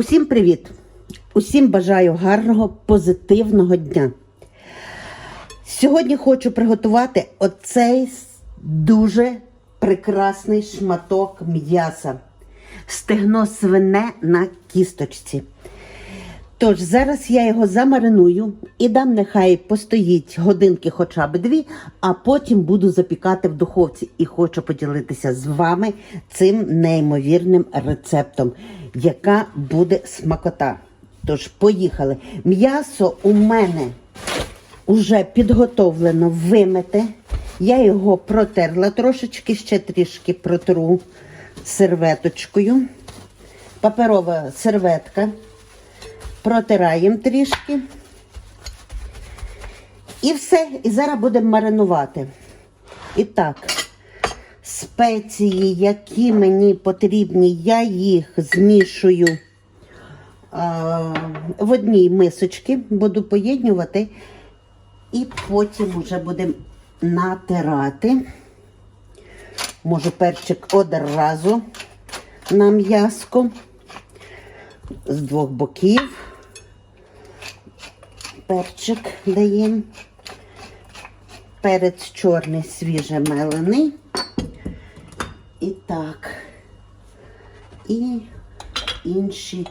Усім привіт! Усім бажаю гарного, позитивного дня. Сьогодні хочу приготувати оцей дуже прекрасний шматок м'яса. Стегно свине на кісточці. Тож зараз я його замариную і дам нехай постоїть годинки хоча б дві, а потім буду запікати в духовці. І хочу поділитися з вами цим неймовірним рецептом, яка буде смакота. Тож, поїхали. М'ясо у мене вже підготовлено вимите. Я його протерла трошечки, ще трішки протру серветочкою. Паперова серветка. Протираємо трішки. І все. І зараз будемо маринувати. І так, спеції, які мені потрібні, я їх змішую а, в одній мисочці, буду поєднувати. І потім вже будемо натирати. Можу перчик одразу на м'яско з двох боків. Перчик даємо. Перець чорний свіже мелений. І так. І інші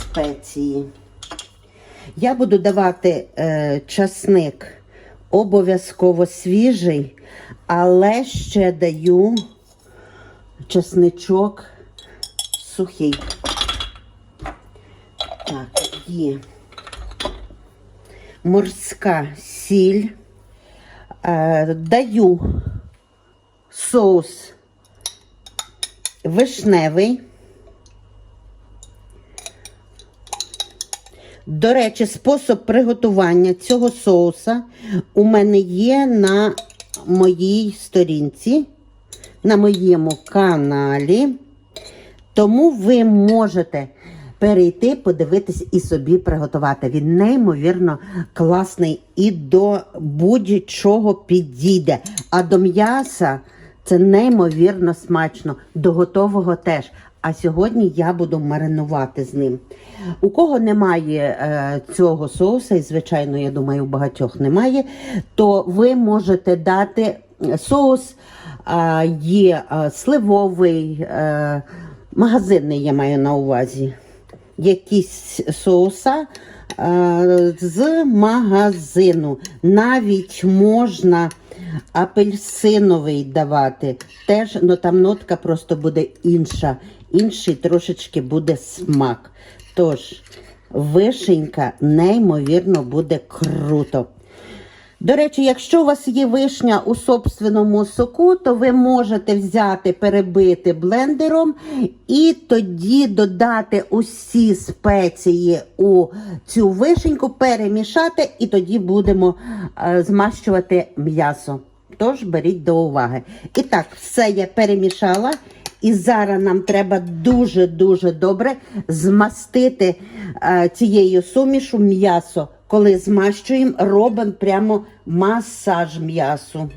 спеції. Я буду давати е, часник обов'язково свіжий, але ще даю часничок сухий. Так, є морська сіль. Е, даю соус вишневий. До речі, спосіб приготування цього соуса у мене є на моїй сторінці, на моєму каналі. Тому ви можете перейти, подивитись і собі приготувати. Він неймовірно класний і до будь-чого підійде. А до м'яса це неймовірно смачно, до готового теж. А сьогодні я буду маринувати з ним. У кого немає е, цього соуса, і звичайно, я думаю, у багатьох немає, то ви можете дати соус, е, є е, сливовий, е, магазинний я маю на увазі. Якісь соуса е, з магазину. Навіть можна апельсиновий давати. Теж, ну там нотка просто буде інша. Інший трошечки буде смак. Тож, вишенька неймовірно буде круто. До речі, якщо у вас є вишня у собственному соку, то ви можете взяти, перебити блендером і тоді додати усі спеції у цю вишеньку, перемішати, і тоді будемо е, змащувати м'ясо. Тож беріть до уваги. І так, все я перемішала. І зараз нам треба дуже-дуже добре змастити е, цією сумішу м'ясо. Коли змащуємо, робимо прямо масаж м'ясу.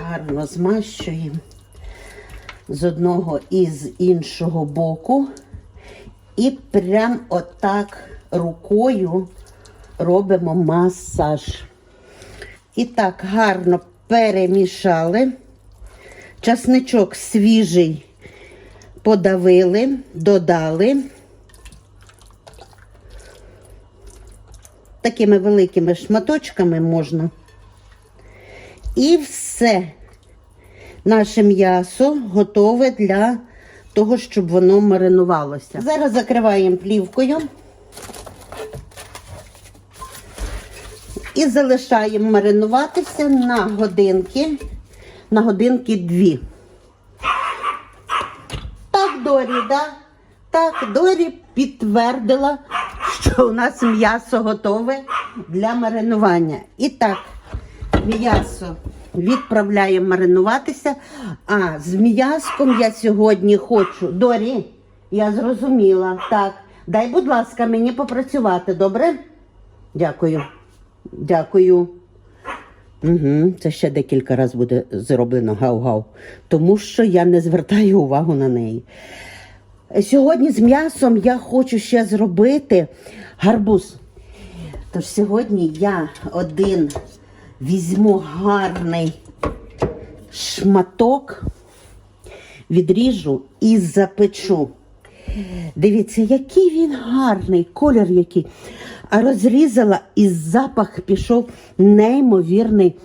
Гарно змащуємо з одного і з іншого боку. І прям отак рукою робимо масаж. І так гарно перемішали. Часничок свіжий подавили, додали. Такими великими шматочками можна. І все. Наше м'ясо готове для того, щоб воно маринувалося. Зараз закриваємо плівкою і залишаємо маринуватися на годинки, на годинки дві. Так, Дорі, да? Так, Дорі підтвердила, що у нас м'ясо готове для маринування. І так, м'ясо відправляємо маринуватися. А з м'яском я сьогодні хочу. Дорі, я зрозуміла. Так, дай, будь ласка, мені попрацювати, добре? Дякую. Дякую. Угу, це ще декілька разів буде зроблено гав-гав, тому що я не звертаю увагу на неї. Сьогодні з м'ясом я хочу ще зробити гарбуз. Тож сьогодні я один візьму гарний шматок, відріжу і запечу. Дивіться, який він гарний, колір який. А розрізала і запах пішов неймовірний.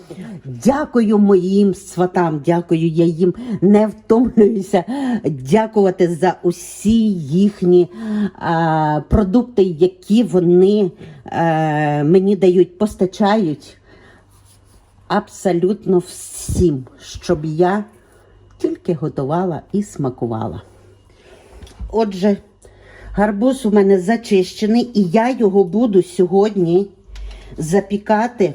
Дякую моїм сватам, дякую, я їм не втомлююся дякувати за усі їхні а, продукти, які вони е, мені дають, постачають абсолютно всім, щоб я тільки готувала і смакувала. Отже, гарбуз у мене зачищений, і я його буду сьогодні запікати.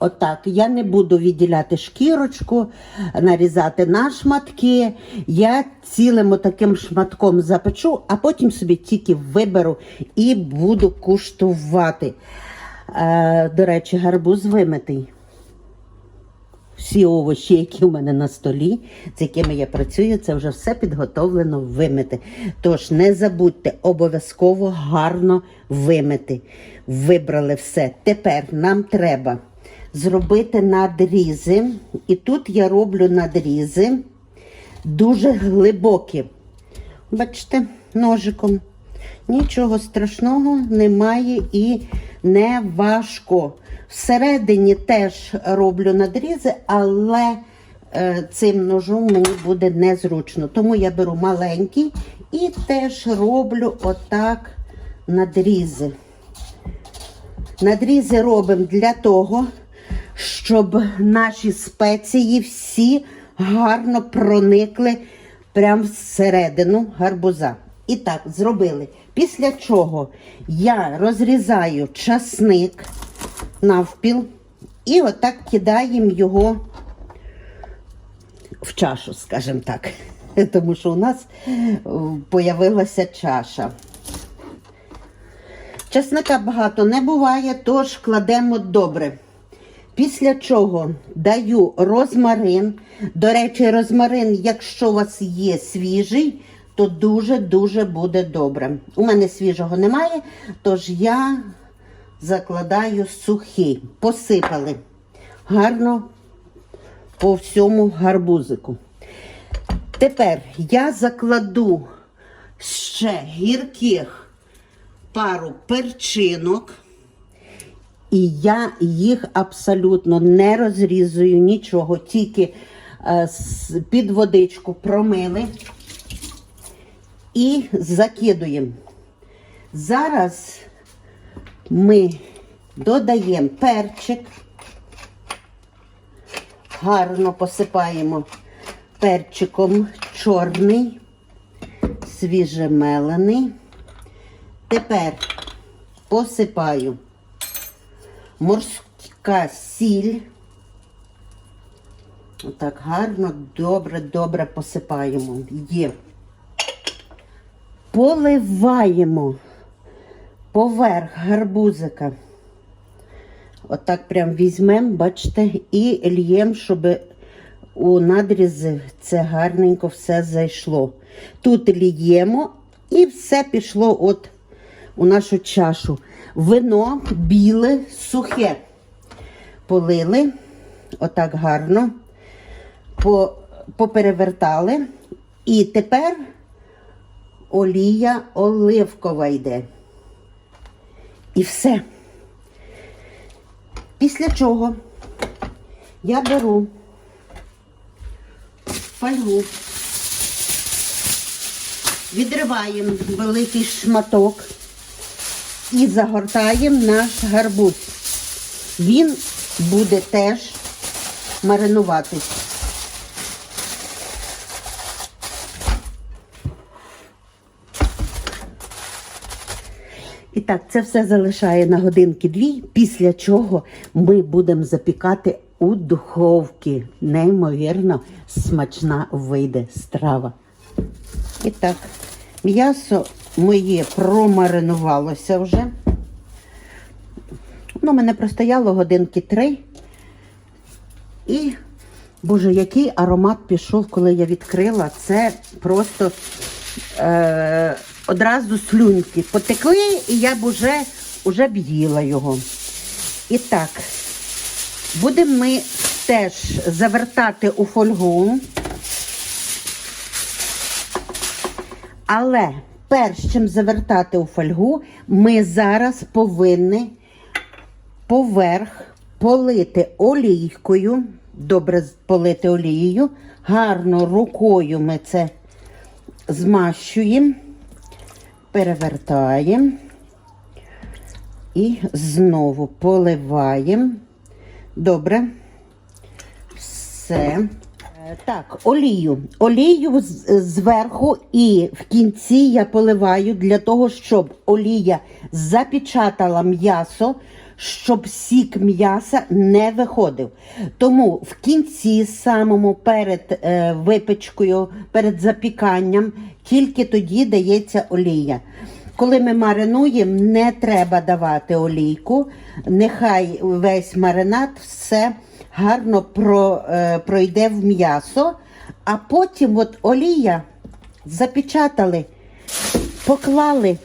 Отак. Я не буду відділяти шкірочку, нарізати на шматки. Я цілим таким шматком запечу, а потім собі тільки виберу і буду куштувати. Е, до речі, гарбуз вимитий всі овочі, які у мене на столі, з якими я працюю, це вже все підготовлено вимити. Тож не забудьте обов'язково гарно вимити. Вибрали все. Тепер нам треба зробити надрізи. І тут я роблю надрізи дуже глибокі. Бачите, ножиком. Нічого страшного немає і не важко. Всередині теж роблю надрізи, але е, цим ножом мені буде незручно. Тому я беру маленький і теж роблю отак надрізи. Надрізи робимо для того, щоб наші спеції всі гарно проникли прямо всередину гарбуза. І так, зробили. Після чого я розрізаю часник навпіл і отак кидаємо його в чашу, скажімо так. Тому що у нас е, появилася чаша. Чесника багато не буває, тож кладемо добре. Після чого даю розмарин. До речі, розмарин, якщо у вас є свіжий, то дуже-дуже буде добре. У мене свіжого немає, тож я закладаю сухий. Посипали гарно по всьому гарбузику. Тепер я закладу ще гірких пару перчинок. І я їх абсолютно не розрізую нічого, тільки е, під водичку промили і закидуємо. Зараз ми додаємо перчик, гарно посипаємо перчиком чорний, свіжемелений. Тепер посипаю морська сіль. Отак гарно, добре, добре посипаємо. Є. Поливаємо поверх гарбузика. Отак прям візьмемо, бачите, і льємо, щоб у надрізи це гарненько все зайшло. Тут ліємо і все пішло от у нашу чашу. Вино біле, сухе. Полили, отак гарно, по, поперевертали. І тепер олія оливкова йде. І все. Після чого я беру фольгу, відриваємо великий шматок і загортаємо наш гарбуз. Він буде теж маринуватись. Так, це все залишає на годинки-дві, після чого ми будемо запікати у духовці. Неймовірно смачна вийде страва. І так, м'ясо моє промаринувалося вже. Воно мене простояло годинки три. І, боже, який аромат пішов, коли я відкрила. Це просто е, одразу слюньки потекли, і я б уже, уже б їла його. І так, будемо ми теж завертати у фольгу. Але перш чим завертати у фольгу, ми зараз повинні поверх полити олійкою, добре полити олією, гарно рукою ми це змащуємо, перевертаємо і знову поливаємо. Добре. Все. Е, Так, олію. Олію зверху і в кінці я поливаю для того, щоб олія запечатала м'ясо, щоб сік м'яса не виходив. Тому в кінці, самому перед е, випечкою, перед запіканням, тільки тоді дається олія. Коли ми маринуємо, не треба давати олійку. Нехай весь маринад все гарно про, е, пройде в м'ясо, а потім от олія запечатали, поклали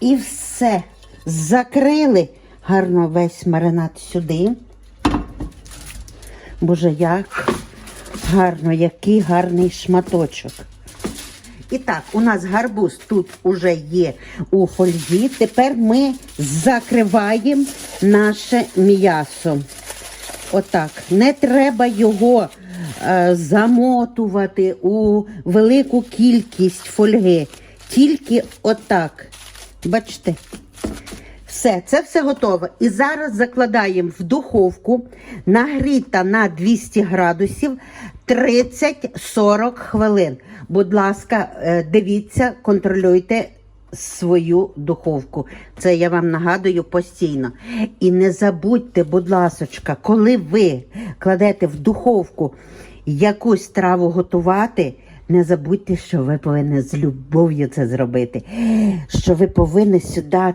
і все. Закрили гарно весь маринад сюди. Боже, як гарно, який гарний шматочок. І так, у нас гарбуз тут уже є у фольгі. Тепер ми закриваємо наше м'ясо. Отак. Не треба його е, замотувати у велику кількість фольги. Тільки отак. Бачите? Все, це все готове. І зараз закладаємо в духовку нагріта на 200 градусів 30-40 хвилин. Будь ласка, е, дивіться, контролюйте свою духовку. Це я вам нагадую постійно. І не забудьте, будь ласочка, коли ви кладете в духовку якусь страву готувати. Не забудьте, що ви повинні з любов'ю це зробити. Що ви повинні сюди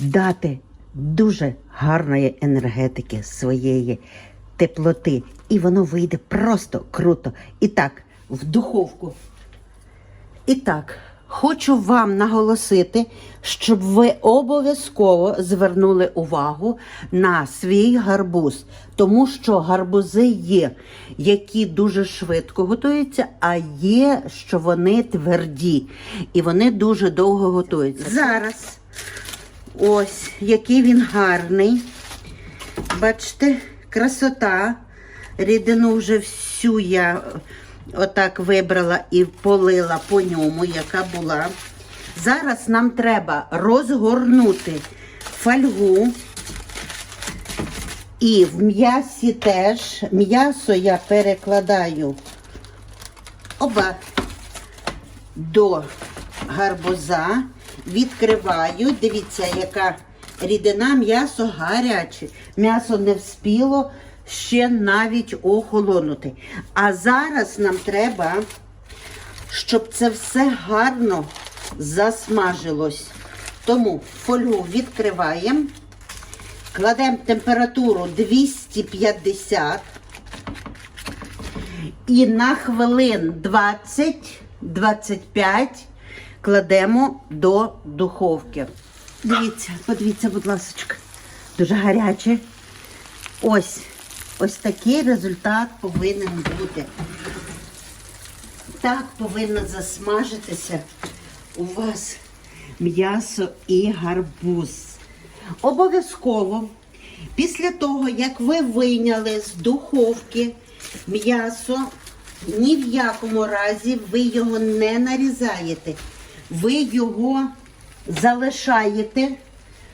дати дуже гарної енергетики своєї теплоти. І воно вийде просто круто. І так, в духовку. І так, хочу вам наголосити, щоб ви обов'язково звернули увагу на свій гарбуз, тому що гарбузи є, які дуже швидко готуються, а є, що вони тверді і вони дуже довго готуються. Зараз ось який він гарний. Бачите, красота. Рідину вже всю я отак вибрала і полила по ньому, яка була. Зараз нам треба розгорнути фольгу. І в м'ясі теж. М'ясо я перекладаю оба до гарбуза, відкриваю. Дивіться, яка рідина, м'ясо гаряче. М'ясо не вспіло ще навіть охолонути. А зараз нам треба, щоб це все гарно засмажилось. Тому фольгу відкриваємо, кладемо температуру 250 і на хвилин 20-25 кладемо до духовки. Дивіться, подивіться, будь ласка, дуже гаряче. Ось, ось такий результат повинен бути. Так повинно засмажитися у вас м'ясо і гарбуз. Обов'язково, після того, як ви вийняли з духовки м'ясо, ні в якому разі ви його не нарізаєте. Ви його залишаєте,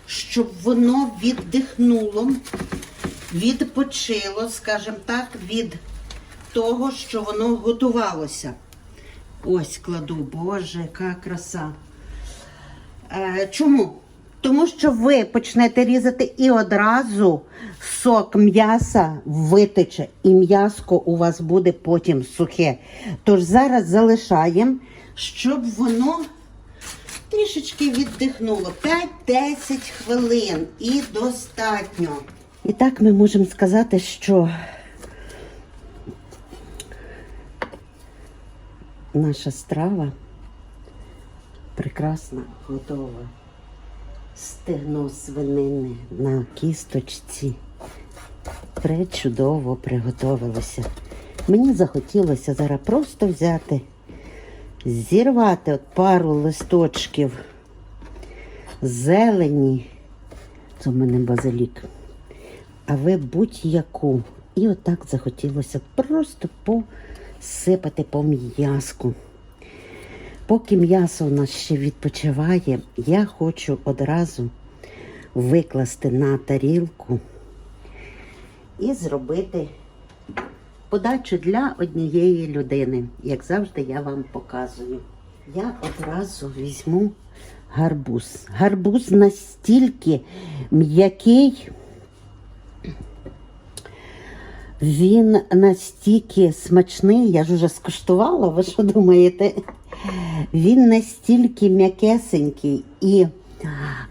щоб воно віддихнуло, відпочило, скажімо так, від того, що воно готувалося. Ось кладу, Боже, яка краса. Е, чому? Тому що ви почнете різати і одразу сок м'яса витече, і м'яско у вас буде потім сухе. Тож зараз залишаємо, щоб воно Трішечки віддихнуло 5-10 хвилин і достатньо. І так ми можемо сказати, що наша страва прекрасна готова. Стегно свинини на кісточці. Пречудово приготовилося. Мені захотілося зараз просто взяти зірвати от пару листочків зелені. Це в мене базилік. А ви будь-яку. І отак захотілося просто посипати по м'язку. Поки м'ясо у нас ще відпочиває, я хочу одразу викласти на тарілку і зробити подачу для однієї людини. Як завжди, я вам показую. Я одразу візьму гарбуз. Гарбуз настільки м'який, він настільки смачний, я ж уже скуштувала, ви що думаєте? Він настільки м'якесенький і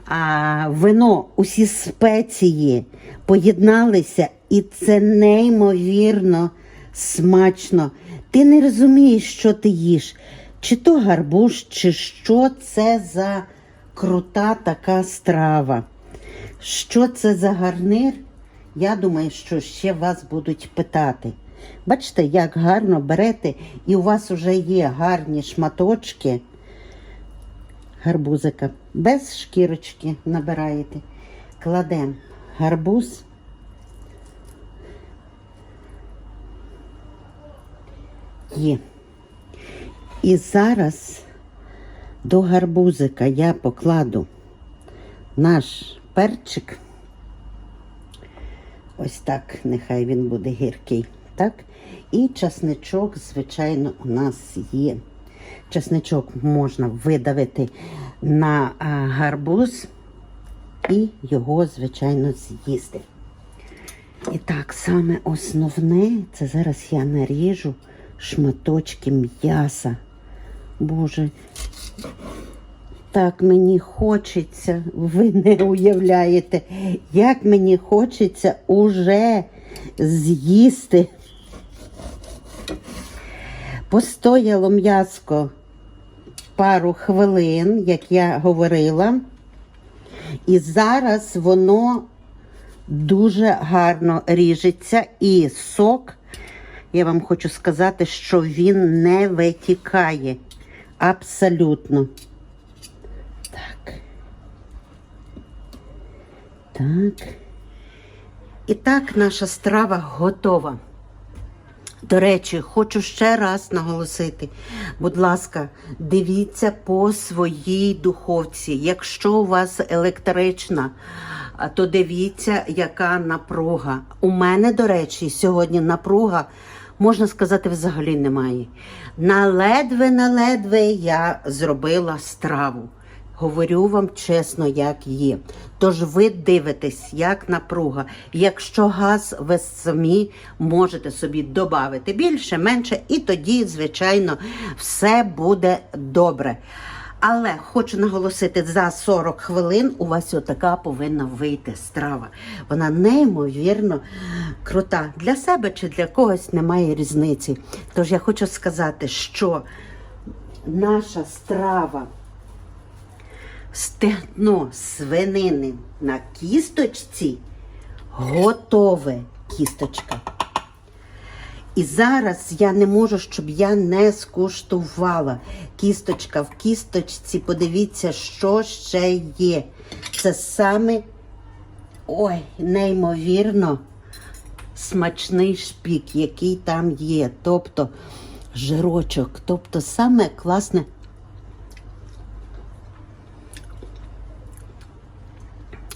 а, вино, усі спеції поєдналися, і це неймовірно смачно. Ти не розумієш, що ти їш. Чи то гарбуз, чи що це за крута така страва. Що це за гарнир? Я думаю, що ще вас будуть питати. Бачите, як гарно берете, і у вас вже є гарні шматочки гарбузика. Без шкірочки набираєте. Кладемо гарбуз. Є. І зараз до гарбузика я покладу наш перчик. Ось так, нехай він буде гіркий. Так? І часничок, звичайно, у нас є. Часничок можна видавити на гарбуз і його, звичайно, з'їсти. І так, саме основне, це зараз я наріжу шматочки м'яса. Боже, так мені хочеться, ви не уявляєте, як мені хочеться уже з'їсти. Постояло м'яско пару хвилин, як я говорила, і зараз воно дуже гарно ріжеться, і сок, я вам хочу сказати, що він не витікає. Абсолютно. Так. Так. І так наша страва готова. До речі, хочу ще раз наголосити. Будь ласка, дивіться по своїй духовці. Якщо у вас електрична, то дивіться, яка напруга. У мене, до речі, сьогодні напруга, можна сказати, взагалі немає. На ледве-на-ледве я зробила страву. Говорю вам чесно, як є. Тож ви дивитесь, як напруга. Якщо газ, ви самі можете собі додати більше, менше, і тоді, звичайно, все буде добре. Але хочу наголосити, за 40 хвилин у вас отака повинна вийти страва. Вона неймовірно крута. Для себе чи для когось немає різниці. Тож я хочу сказати, що наша страва стегно свинини на кісточці готове кісточка. І зараз я не можу, щоб я не скуштувала. Кісточка в кісточці, подивіться, що ще є. Це саме ой, неймовірно смачний шпік, який там є. Тобто жирочок, тобто саме класне.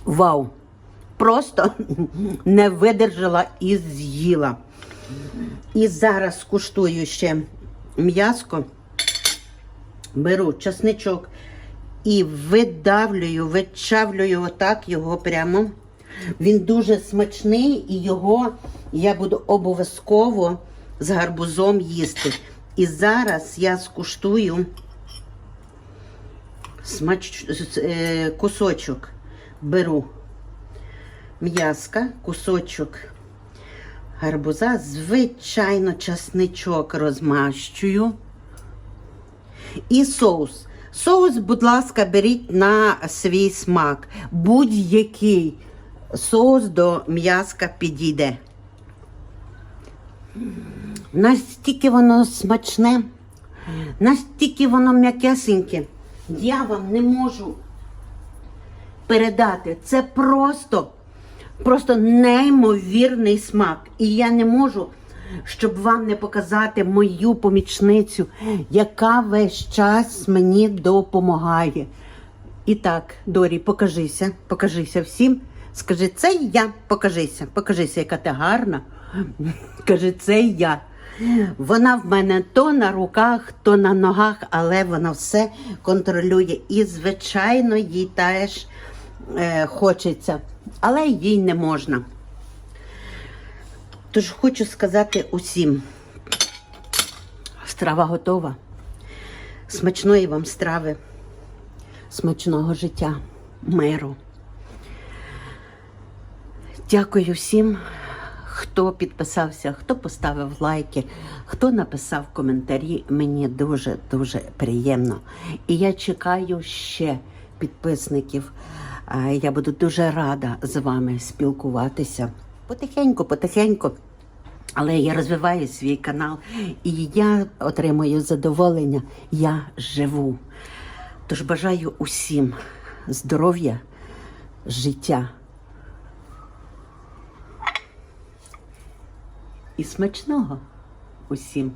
Вау! Просто не видержала і з'їла. І зараз куштую ще м'яско, беру часничок і видавлюю, вичавлюю отак його прямо. Він дуже смачний, і його я буду обов'язково з гарбузом їсти. І зараз я скуштую смач... е, кусочок беру м'яска, кусочок гарбуза, звичайно, часничок розмащую. І соус. Соус, будь ласка, беріть на свій смак. Будь-який соус до м'язка підійде. Настільки воно смачне, настільки воно м'якесеньке. Я вам не можу передати. Це просто, просто неймовірний смак. І я не можу, щоб вам не показати мою помічницю, яка весь час мені допомагає. І так, Дорі, покажися, покажися всім. Скажи, це я, покажися, покажися, яка ти гарна. Кажи, це я. Вона в мене то на руках, то на ногах, але вона все контролює. І, звичайно, їй теж е, хочеться, але їй не можна. Тож хочу сказати усім: страва готова. Смачної вам страви, смачного життя, миру. Дякую всім, хто підписався, хто поставив лайки, хто написав коментарі. Мені дуже дуже приємно. І я чекаю ще підписників. Я буду дуже рада з вами спілкуватися. Потихеньку, потихеньку. Але я розвиваю свій канал і я отримую задоволення. Я живу. Тож бажаю усім здоров'я, життя. І смачного усім.